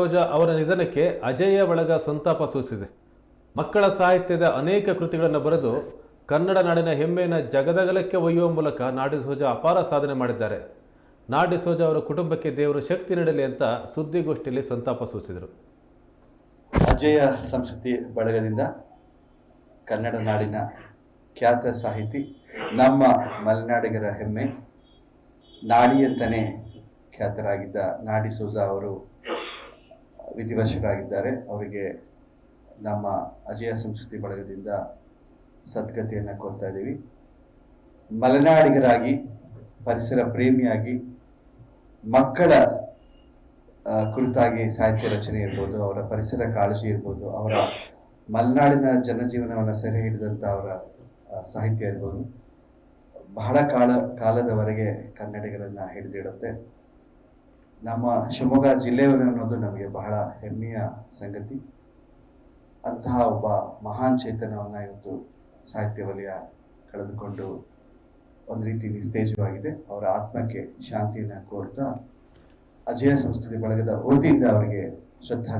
ಸೋಜ ಅವರ ನಿಧನಕ್ಕೆ ಅಜೇಯ ಬಳಗ ಸಂತಾಪ ಸೂಚಿಸಿದೆ. ಮಕ್ಕಳ ಸಾಹಿತ್ಯದ ಅನೇಕ ಕೃತಿಗಳನ್ನು ಬರೆದು ಕನ್ನಡ ನಾಡಿನ ಹೆಮ್ಮೆಯನ್ನು ಜಗದಗಲಕ್ಕೆ ಒಯ್ಯುವ ಮೂಲಕ ನಾಡಿಸೋಜ ಅಪಾರ ಸಾಧನೆ ಮಾಡಿದ್ದಾರೆ. ನಾಡಿಸೋಜ ಅವರ ಕುಟುಂಬಕ್ಕೆ ದೇವರು ಶಕ್ತಿ ನೀಡಲಿ ಅಂತ ಸುದ್ದಿಗೋಷ್ಠಿಯಲ್ಲಿ ಸಂತಾಪ ಸೂಚಿಸಿದರು. ಅಜಯ ಸಂಸ್ಕೃತಿ ಬಳಗದಿಂದ ಕನ್ನಡ ನಾಡಿನ ಖ್ಯಾತ ಸಾಹಿತಿ, ನಮ್ಮ ಮಲೆನಾಡಿಗರ ಹೆಮ್ಮೆ ನಾಡಿ ಅಂತಲೇ ಖ್ಯಾತರಾಗಿದ್ದ ನಾಡಿಸೋಜ ಸೂಜಾ ಅವರು ವಿಧಿವಶರಾಗಿದ್ದಾರೆ ಅವರಿಗೆ ನಮ್ಮ ಅಜಯ ಸಂಸ್ಕೃತಿ ಬಳಗದಿಂದ ಸದ್ಗತಿಯನ್ನು ಕೊಡ್ತಾ ಇದ್ದೀವಿ ಮಲೆನಾಡಿಗರಾಗಿ, ಪರಿಸರ ಪ್ರೇಮಿಯಾಗಿ, ಮಕ್ಕಳ ಕುರಿತಾಗಿ ಸಾಹಿತ್ಯ ರಚನೆ ಇರ್ಬೋದು, ಅವರ ಪರಿಸರ ಕಾಳಜಿ ಇರ್ಬೋದು, ಅವರ ಮಲೆನಾಡಿನ ಜನಜೀವನವನ್ನು ಸೆರೆ ಹಿಡಿದಂಥ ಅವರ ಸಾಹಿತ್ಯ ಇರ್ಬೋದು. ಬಹಳ ಕಾಲ, ಕಾಲದವರೆಗೆ ಕನ್ನಡಿಗರನ್ನು ಹಿಡಿದಿಡುತ್ತೆ. ನಮ್ಮ ಶಿವಮೊಗ್ಗ ಜಿಲ್ಲೆಯವರು ಅನ್ನೋದು ನಮಗೆ ಬಹಳ ಹೆಮ್ಮೆಯ ಸಂಗತಿ. ಅಂತಹ ಒಬ್ಬ ಮಹಾನ್ ಚೇತನವನ್ನ ಇವತ್ತು ಸಾಹಿತ್ಯ ವಲಯ ಕಳೆದುಕೊಂಡು ಒಂದು ರೀತಿ ನಿಸ್ತೇಜವಾಗಿದೆ. ಅವರ ಆತ್ಮಕ್ಕೆ ಶಾಂತಿಯನ್ನು ಕೋರ್ತಾ ಅಜಯ ಸಂಸ್ಕೃತಿ ಬಳಗದ ವತಿಯಿಂದ ಅವರಿಗೆ ಶ್ರದ್ಧಾಂಜಲಿ